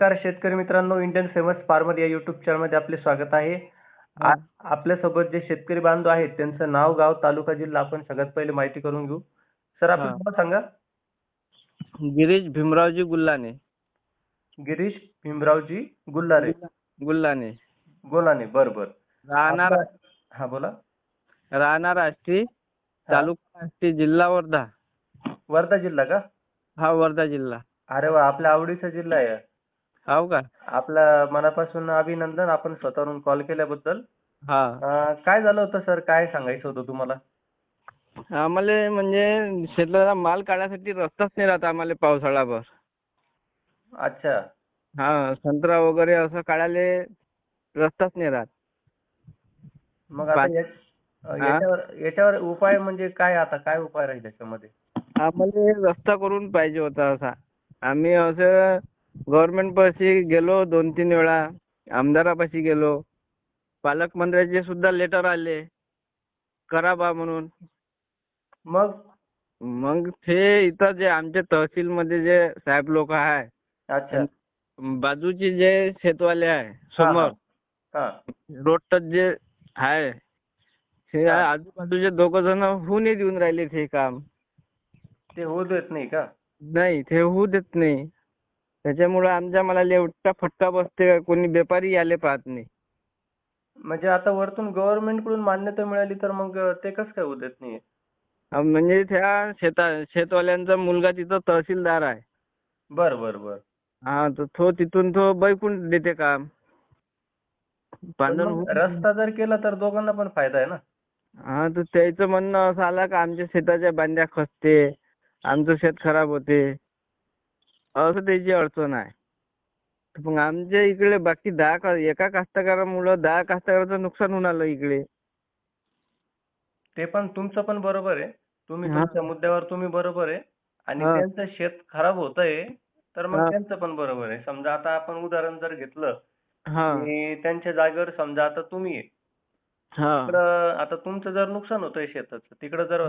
नमस्कार शेतकरी मित्रांनो इंडियन फेमस फार्मर या युट्यूब चॅनलमध्ये आपले स्वागत आहे. आ- आपल्यासोबत जे शेतकरी बांधव आहेत त्यांचं नाव गाव तालुका जिल्हा आपण सगळ्यात पहिले माहिती करून घेऊ. सर आपलं हा. नाव सांगा. गिरीश भीमरावजी गुल्लाने. गिरीश भीमरावजी गुल्लारे गुल्लाने. गोलाने बर बर. राहणार हा बोला. राहणार आष्टी तालुका आष्टी जिल्हा वर्धा. वर्धा जिल्हा का? हा वर्धा जिल्हा. अरे वा आपल्या आवडीचा जिल्हा आहे. हो का? आपल्या मनापासून अभिनंदन. आपण स्वतःहून कॉल केल्याबद्दल. हा. अं, काय झालं होतं सर काय सांगायचं होतं तुम्हाला? आम्हाला म्हणजे शेताला माल काढण्यासाठी रस्ताच नाही राहत आम्हाला पावसाळ्याभर. अच्छा. हा संत्रा वगैरे असं काढायला रस्ताच नाही राहत. मग आता हा? याच्यावर याच्यावर उपाय म्हणजे काय आता? काय उपाय राहील याच्यामध्ये? आम्हाला रस्ता करून पाहिजे होता असा. आम्ही असं गव्हर्नमेंट पाशी गेलो दोन तीन वेळा. आमदारापाशी गेलो. पालकमंत्र्याचे सुद्धा लेटर आले. करा बा म्हणून. मग? मग ते इथं जे आमच्या तहसीलमध्ये जे साहेब लोक आहे. अच्छा. बाजूचे जे शेतवाले आहे समोर. हा जे आहे ते हा. आजूबाजूचे दोघं जण होऊ नाही देऊन राहिले ते काम. ते होऊ देत नाही का? नाही ते होऊ देत नाही. त्याच्यामुळं आमच्या मला एवढा फटका बसते कोणी व्यापारी आले पाहत नाही. म्हणजे आता वरतून गव्हर्नमेंटकडून मान्यता मिळाली तर मग ते कसं काय होऊ देत नाही? म्हणजे त्या शेता शेतवाल्यांचा मुलगा तिथं तहसीलदार आहे. बर बर बर. हा तर तो तिथून तो बैकून देते काम. होऊन- रस्ता जर केला तर दोघांना पण फायदा आहे ना? हा तर त्याचं म्हणणं असं आलं का आमच्या शेताच्या बांध्या खचते आमचं शेत खराब होते. असं त्याची अडचण आहे मग आमच्या इकडे बाकी दहा का एका कास्तकारामुळं दहा कास्तकाराचं नुकसान होऊन आलं इकडे ते पण तुमचं पण बरोबर आहे तुम्ही हा. तुमच्या मुद्द्यावर तुम्ही बरोबर आहे आणि हा. त्यांचं शेत खराब होतंय तर मग. त्यांचं पण बरोबर आहे समजा आता आपण उदाहरण जर घेतलं हा की त्यांच्या जागेवर समजा आता तुम्ही आहे. हा तिकडं आता तुमचं जर नुकसान होतंय शेताचं तिकडं जर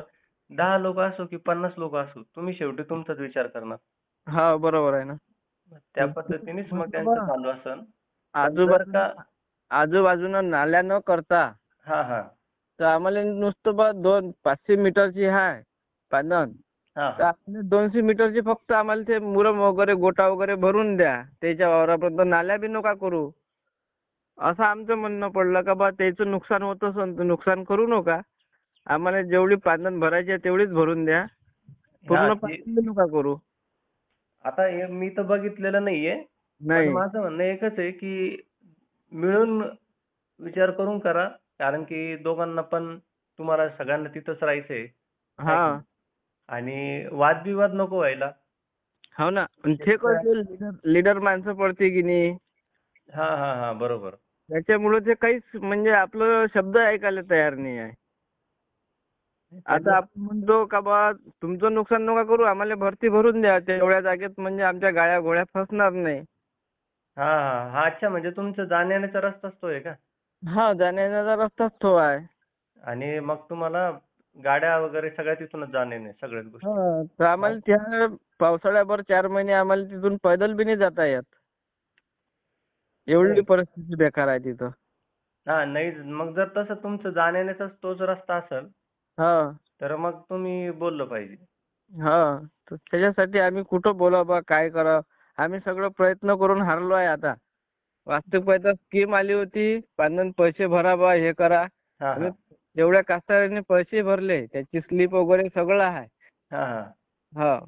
दहा लोक असो की पन्नास लोक असो तुम्ही शेवटी तुमचाच विचार करणार हा बरोबर आहे ना. त्या पद्धतीनेच मग त्यांचं चालू असन. आजूबाजूनं नाल्या न करता हा हा. तर आम्हाला नुसतं बा दोन पाचशे मीटरची आहे पांदन हा. तर आपल्या दोनशे मीटरची फक्त आम्हाला ते मुरम वगैरे गोटा वगैरे भरून द्या त्याच्या वावरापर्यंत. नाल्या बी नका करू. असं आमचं म्हणणं पडलं का बा त्याचं नुकसान होत असेल तर नुकसान करू नका. आम्हाला जेवढी पांदन भरायची आहे तेवढीच भरून द्या. पूर्ण हा, ती- पांदन नका करू. आता हे मी तर बघितलेलं नाहीये पण नाही. माझं म्हणणं एकच आहे की मिळून विचार करून करा कारण की दोघांना पण तुम्हाला सगळ्यांना तिथंच राहायचंय. हा. आणि वादविवाद नको व्हायला. हो ना. आणि ते कसं लीडर माणसं पडते की नाही? हा हा हा बरोबर. त्याच्यामुळे ते काहीच म्हणजे आपलं शब्द ऐकायला तयार नाही आहे. आता आपण म्हणतो का बा तुमचं नुकसान नका करू आम्हाला भरती भरून द्या. तेवढ्या जागेत म्हणजे आमच्या गाड्या घोड्या फसणार नाही. हा हा हा अच्छा म्हणजे तुमचं जाण्याचा रस्ताच तो आहे का? हा जाण्याचा रस्ताच तो आहे. आणि मग तुम्हाला गाड्या वगैरे सगळ्या तिथूनच जाणे नाही सगळ्याच गोष्टी. हा, तर आम्हाला त्या पावसाळ्याभर चार महिने आम्हाला तिथून पैदल बी नाही जाता येत. एवढी परिस्थिती बेकार आहे तिथं. हा नाही मग जर तसं तुमचं जाण्याचाच तोच रस्ता असेल हा. तर मग तुम्ही बोललं पाहिजे. हा. तर त्याच्यासाठी आम्ही कुठं बोला बा काय करा आम्ही सगळं प्रयत्न करून हारलो आहे आता. वास्तविक पाहता स्कीम आली होती पांदन पैसे भरा बा हे करा. हा हा. जेवढ्या कास्तकारांनी पैसे भरले त्याची स्लिप वगैरे सगळं आहे. हा हा. हा.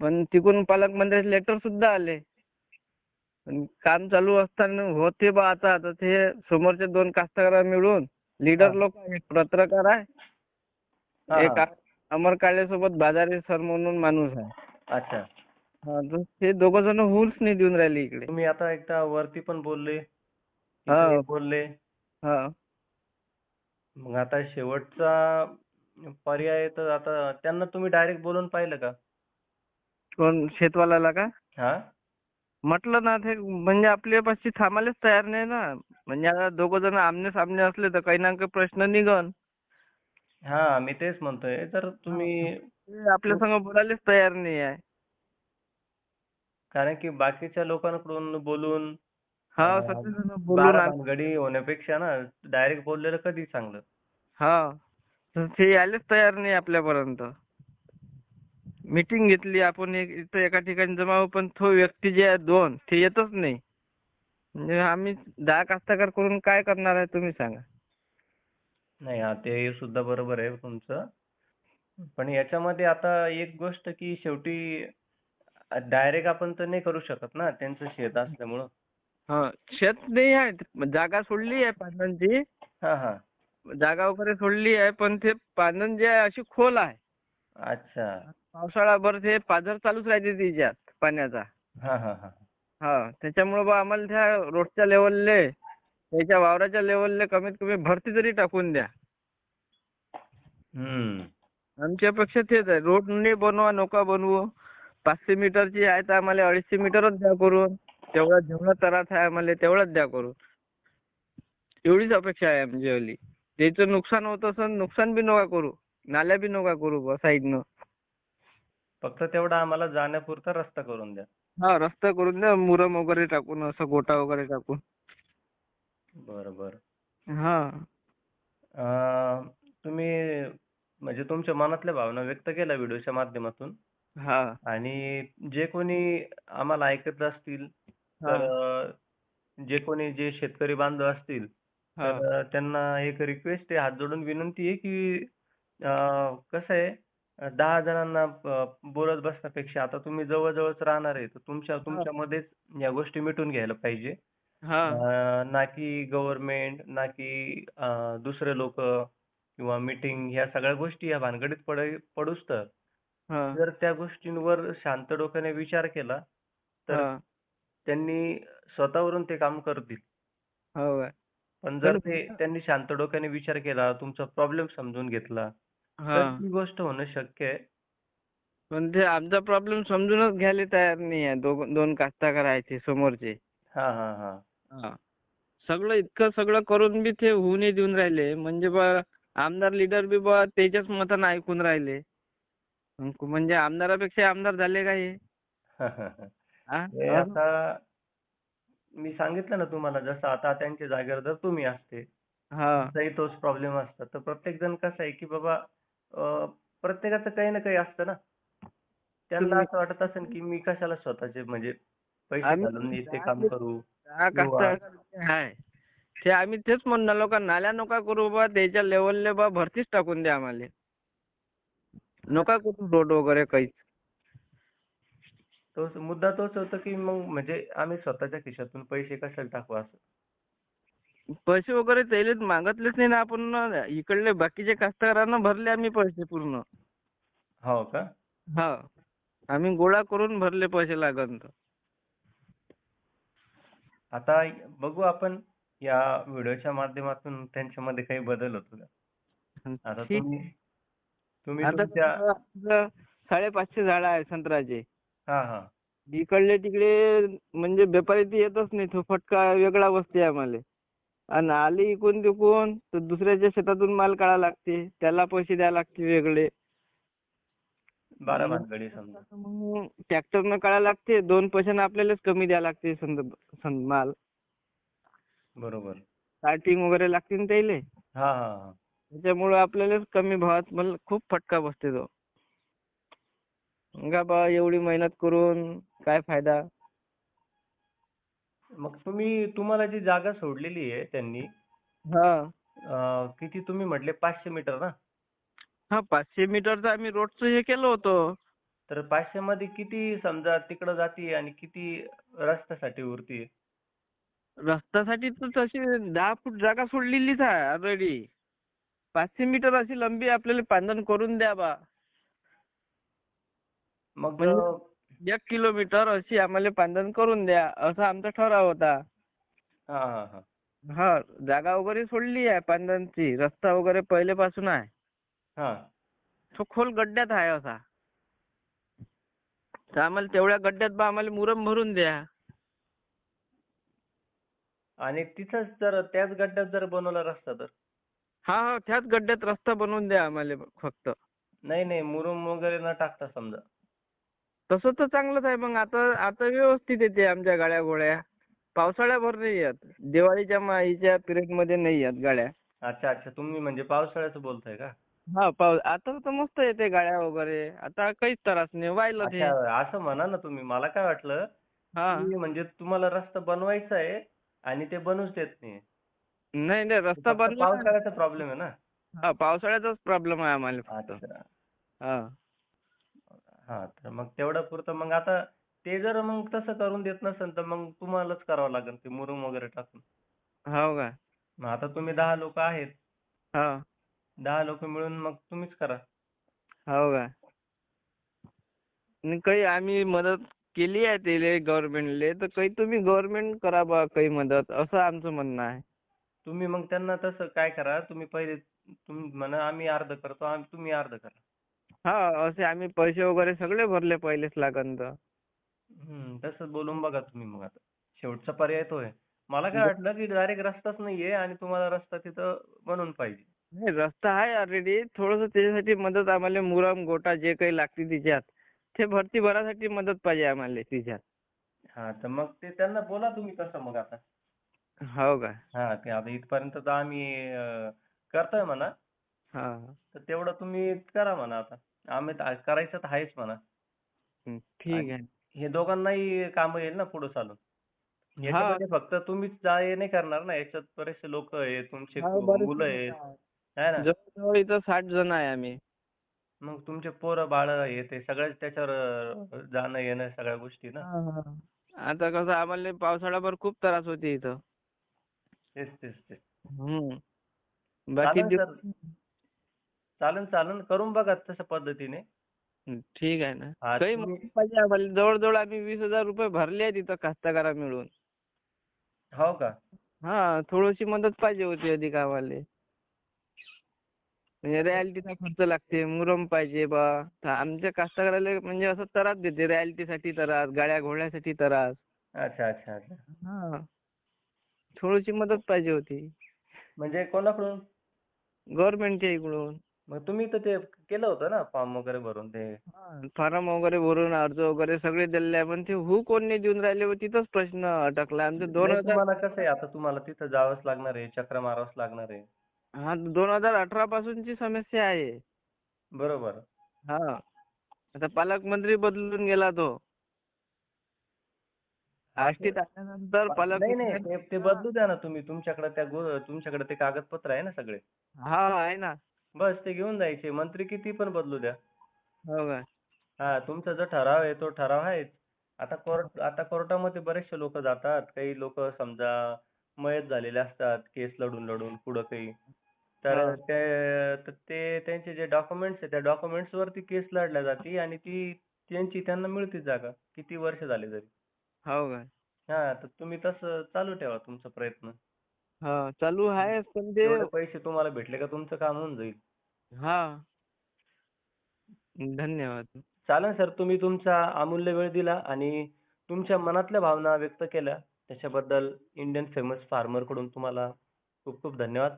पण तिकडून पालकमंत्र्याचे लेटर सुद्धा आले. पण काम चालू असताना होते बा आता तर ते समोरचे दोन कास्तकार मिळून. लीडर हा. लोक एक पत्रकार आहे. एक. अमर काळे सोबत बाजारी सर म्हणून माणूस आहे. अच्छा. हा, तर ते दोघ जण होऊच नाही देऊन राहिले इकडे. तुम्ही आता एकदा वरती पण बोलले हा. बोलले. हा. मग आता शेवटचा पर्याय तर आता त्यांना तुम्ही डायरेक्ट बोलून पाहिलं का? कोण शेतवाल्याला का? हा. म्हटलं ना ते म्हणजे आपल्यापाशी थांबायलाच तयार नाही ना. म्हणजे आता दोघ जण आमने सामने असले तर काही ना काही प्रश्न निघन. हा मी तेच म्हणतोय. तर तुम्ही ते आपल्या संग बोलायलाच तयार नाही आहे. कारण की बाकीच्या लोकांकडून बोलून हा अं, सगळेजण बोलून बारा आले. भानगडी होण्यापेक्षा ना डायरेक्ट बोललेलं कधी चांगलं. हा. तर ते यायलाच तयार नाही आपल्यापर्यंत. मीटिंग घेतली आपण एक इथं एका ठिकाणी जमा होऊ पण तो व्यक्ती जे आहे दोन ते येतच नाही. म्हणजे आम्ही दहा कास्तकार करून काय करणार आहे तुम्ही सांगा. नाही हा ते सुद्धा बरोबर आहे तुमचं. पण याच्यामध्ये आता एक गोष्ट की शेवटी डायरेक्ट आपण तर नाही करू शकत ना त्यांचं शेत असल्यामुळं. हा शेत नाही आहे जागा सोडली आहे पांदनची हा हा. जागा वगैरे सोडली आहे पण ते पांदन जे आहे अशी खोल आहे. अच्छा. पावसाळाभर ते पाझर चालूच राहते तिच्यात पाण्याचा. हा हा हा. हा त्याच्यामुळे बा आम्हाला त्या रोडच्या लेवलले त्याच्या वावराच्या लेवलले कमीत कमी भरती तरी टाकून द्या. हम्म. आमची अपेक्षा तेच आहे. रोड नाही बनवा नका बनवू. पाचशे मीटरची आहे तर आम्हाला अडीचशे मीटरच द्या करून. तेवढा जेवढा त्रास आहे आम्हाला तेवढाच द्या करून. एवढीच अपेक्षा आहे आमची हल्ली. त्याचं नुकसान होत असेल नुकसान बी नका करू. नाल्या बी नका करू साईडनं. फक्त तेवढा आम्हाला जाण्यापुरता रस्ता करून द्या. हा रस्ता करून द्या. मुरम वगैरे टाकून असं गोटा वगैरे टाकून. बरं बरं. हा. अं, तुम्ही म्हणजे तुमच्या मनातल्या भावना व्यक्त केल्या व्हिडिओच्या माध्यमातून? हा. आणि जे कोणी आम्हाला ऐकत असतील हा. तर अं, जे कोणी जे शेतकरी बांधव असतील हा. तर अं, त्यांना एक रिक्वेस्ट आहे हात जोडून विनंती आहे की अं, कसं आहे अं, दहा जणांना अं, बोलत बसण्यापेक्षा आता तुम्ही जवळजवळच राहणार आहे तर तुमच्या तुमच्यामध्येच या गोष्टी मिटून घ्यायला पाहिजे. हा. अं, ना की गव्हर्नमेंट ना की अं, दुसरे लोक किंवा मीटिंग ह्या सगळ्या गोष्टी या भानगडीत पड पडूच तर. हा. जर त्या गोष्टींवर शांत डोक्याने विचार केला तर हा. त्यांनी स्वतःवरून ते काम करतील. हो काय पण जर पण- ते त्यांनी शांत डोक्याने विचार केला तुमचा प्रॉब्लेम समजून घेतला तर हा ती गोष्ट होणं शक्य आहे. पण ते आमचा प्रॉब्लेम समजूनच घ्यायला तयार नाही आहे दोघ दोन कास्तकार आहे ते समोरचे. हा हा हा हा. सगळं इतकं सगळं करून बी ते होऊ नाही देऊन राहिले. म्हणजे बा आमदार लीडर बी बा त्याच्याच मतानं ऐकून राहिले. म्हणजे आमदारापेक्षा आमदार झाले का हे? हा? हे आता मी सांगितलं ना तुम्हाला जसं आता त्यांच्या जागेवर जर तुम्ही असते हा. तरी तोच प्रॉब्लेम असता तर प्रत्येक जण कसं आहे की बाबा अं, प्रत्येकाचं काही ना काही असतं ना. त्यांना तुम्ही- असं वाटत असेल की मी कशाला स्वतःचे म्हणजे पैसे आम्ही घालून इथे काम करू? हा कास्तकार आहे ते आम्ही तेच म्हणणार का नाल्या नका करू बा त्याच्या लेवलले बा भरतीच टाकून द्या आम्हाला. नका करू रोड वगैरे काहीच. तोच मुद्दा तोच होता की मग म्हणजे आम्ही स्वतःच्या खिशातून पैसे कशाला टाकू असं? पैसे वगैरे त्याले मागितलेच नाही ना आपण न. इकडले बाकीचे कास्तकारांना भरले आम्ही पैसे पूर्ण. हो का? हा. आम्ही गोळा करून भरले पैसे लागन तर. आता बघू आपण या व्हिडिओच्या माध्यमातून त्यांच्यामध्ये काही बदल होतो का? आता ठीक. तुम्ही तुम्ही आता तुमच्या कसं आपलं साडेपाचशे झाडं आहे संत्र्याचे. हा हा. इकडले तिकडे म्हणजे व्यापारी ते येतच नाही तो फटका वेगळा बसते आम्हाला. आणि आले इकून तिकून तर दुसऱ्याच्या शेतातून माल काढा लागते त्याला पैसे द्यावे लागते वेगळे. बारा भानगडी समजा. मग ट्रॅक्टरनं काढा लागते दोन पैशानं आपल्यालाच कमी द्यावं लागते समद सम- माल. बरोबर. स्टार्टिंग वगैरे लागते ना त्याले. हा हा हा. त्याच्यामुळं आपल्यालाच कमी भावात मला खूप फटका बसते तो. का बा एवढी मेहनत करून काय फायदा? मग तुम्ही तुम्हाला जी जागा सोडलेली आहे त्यांनी हा. अं, किती तुम्ही म्हटले पाचशे मीटर ना? हा पाचशे मीटरचं आम्ही रोडचं हे केलं होतं. तर पाचशे मध्ये किती समजा तिकडं जाती आणि किती रस्त्यासाठी उरती? रस्त्यासाठी तर तशी दहा फूट जागा सोडलेलीच आहे ऑलरेडी पाचशे मीटर अशी लंबी आपल्याला पांदन करून द्या बा. मग एक किलोमीटर अशी आम्हाला पांदन करून द्या असा आमचा ठराव होता. हा हा हा. हा जागा वगैरे सोडली आहे पांदनची रस्ता वगैरे पहिलेपासून आहे. तो खोल गड्ड्यात आहे असा. तर आम्हाला तेवढ्या गड्ड्यात बा आम्हाला मुरम भरून द्या. आणि तिथंच जर त्याच गड्ड्यात जर बनवला रस्ता तर? हा हा त्याच गड्ड्यात रस्ता बनवून द्या आम्हाला फक्त. नाही नाही मुरुम वगैरे न टाकता समजा. तसं तर चांगलंच आहे. मग आता आता व्यवस्थित येते आमच्या गाड्या गोळ्या. पावसाळ्याभर नाही येत दिवाळीच्या माईच्या पिरियडमध्ये नाही येत गाड्या. अच्छा अच्छा. तुम्ही म्हणजे पावसाळ्याचं बोलताय का? हा पाऊस. आता तर मस्त येते गाड्या वगैरे. आता काहीच त्रास नाही. व्हायला ते असं म्हणा ना तुम्ही. मला काय वाटलं हा. की म्हणजे तुम्हाला रस्ता बनवायचा आहे आणि ते बनवूच देत नाही. नाही नाही रस्ता बनला. पावसाळ्याचा प्रॉब्लेम आहे ना? हा पावसाळ्याचाच प्रॉब्लेम आहे आम्हाला फक्त. हा. हा तर मग तेवढं पुरतं मग आता ते जर मग तसं करून देत नसेल तर मग तुम्हालाच करावं लागेल ते मुरुम वगैरे टाकून. हो का? मग आता तुम्ही दहा लोक आहेत. हा. दहा लोक मिळून मग तुम्हीच करा. हो का? काही आम्ही मदत केली आहे त्याले गव्हर्नमेंटले तर काही तुम्ही गव्हर्नमेंट करा बा काही मदत असं आमचं म्हणणं आहे. तुम्ही मग त्यांना तसं काय करा तुम्ही पहिले तुम्ही म्हणा आम्ही अर्ध करतो तुम्ही अर्ध करा. हा असे आम्ही पैसे वगैरे सगळे भरले पहिलेच लागन तर. हम्म तसंच बोलून बघा तुम्ही मग आता. शेवटचा पर्याय तो आहे. मला काय वाटलं की डायरेक्ट रस्ताच नाहीये आणि तुम्हाला रस्ता तिथं बनवून पाहिजे. नाही रस्ता आहे ऑलरेडी थोडंसं त्याच्यासाठी मदत आम्हाला मुरम गोटा जे काही लागते तिच्यात. ते भरती भरासाठी मदत पाहिजे आम्हाला तिच्यात. हा तर मग ते त्यांना बोला तुम्ही तसं मग आता. हो का? हा ते आता इथपर्यंत तर आम्ही अं, करतोय म्हणा. हा. तर तेवढं तुम्ही करा म्हणा आता. आम्ही तर करायचं तर आहेच म्हणा. हं, ठीक आहे. हे दोघांनाही कामं येईल ना पुढे चालून. हा. याच्यामध्ये फक्त तुम्हीच जा ये नाही करणार ना. याच्यात बरेचसे लोक आहेत तुमचे हा, बरेचसे मुलं लोकं आहेत. है ना? जवळजवळ इथं साठ जण आहे आम्ही. मग तुमचे पोरं बाळ हे ते सगळ्याच त्याच्यावर अं, जाणं येणं सगळ्या गोष्टी ना? आता कसं आम्हाला पावसाळ्याभर खूप त्रास होते इथं. तेच तेच तेच. हम्म. बाकी चालेल सर. चालेल चालेल. करून बघा तशा पद्धतीने. हं, ठीक आहे ना. हा, काही तुम्ही- मदत पाहिजे आम्हाला. जवळजवळ आम्ही वीस हजार रुपये भरले आहेत इथं कास्तकारा मिळून हो का? हा थोडीशी मदत पाहिजे होती अधिक आम्हाला. रॅलिटीचा खर्च लागते मुरम पाहिजे बा. तर आमच्या कास्तकाराला म्हणजे असं त्रास देते रॅलिटीसाठी त्रास गाड्या घोड्यासाठी त्रास. अच्छा अच्छा अच्छा. हा. थोडीशी मदत पाहिजे होती. म्हणजे कोणाकडून? गव्हर्नमेंटच्या इकडून. मग तुम्ही तर ते केलं होतं ना फॉर्म वगैरे भरून ते. फॉर्म वगैरे भरून अर्ज वगैरे सगळे दिले आहे पण ते हू कोण देऊन राहिले व तिथंच प्रश्न अटकला. आमचे दोन नाही, हजार तुम्हाला कसं आहे आता तुम्हाला तिथं जावंच लागणार आहे चक्र मारावंच लागणार आहे. हा दोन हजार अठरा पासूनची समस्या आहे. बरोबर. हा. आता पालकमंत्री बदलून गेला तो. आष्टीत आल्यानंतर नाही नाही पालक ते ते बदलू द्या ना तुम्ही. तुमच्याकडे त्या गो तुमच्याकडे ते कागदपत्र आहे ना सगळे. हा आहे ना. बस ते घेऊन जायचे. मंत्री किती पण बदलू द्या. हो का? हा तुमचा जो ठराव आहे तो ठराव आहेच. आता कोर्ट आता कोर्टामध्ये बरेचसे लोक जातात. काही लोक समजा मयत झालेले असतात केस लढून लढून पुढं काही. तर. ते त्यांचे जे डॉक्युमेंट्स आहे त्या डॉक्युमेंट्स वरती केस लढल्या जाते आणि ती त्यांची त्यांना मिळते जागा किती वर्ष झाले तरी. हो का? हा तर तुम्ही तसं चालू ठेवा तुमचा प्रयत्न. हा चालू आहे पण ते पैसे तुम्हाला भेटले का तुमचं काम होऊन जाईल. हा. धन्यवाद. चालेल सर तुम्ही तुमचा अमूल्य वेळ दिला आणि तुमच्या मनातल्या भावना व्यक्त केल्या. त्याच्याबद्दल इंडियन फेमस फार्मरकडून तुम्हाला खूप खूप धन्यवाद.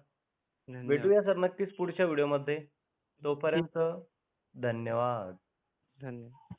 भेटूया सर नक्कीच पुढच्या व्हिडिओमध्ये. तोपर्यंत धन्यवाद. धन्यवाद.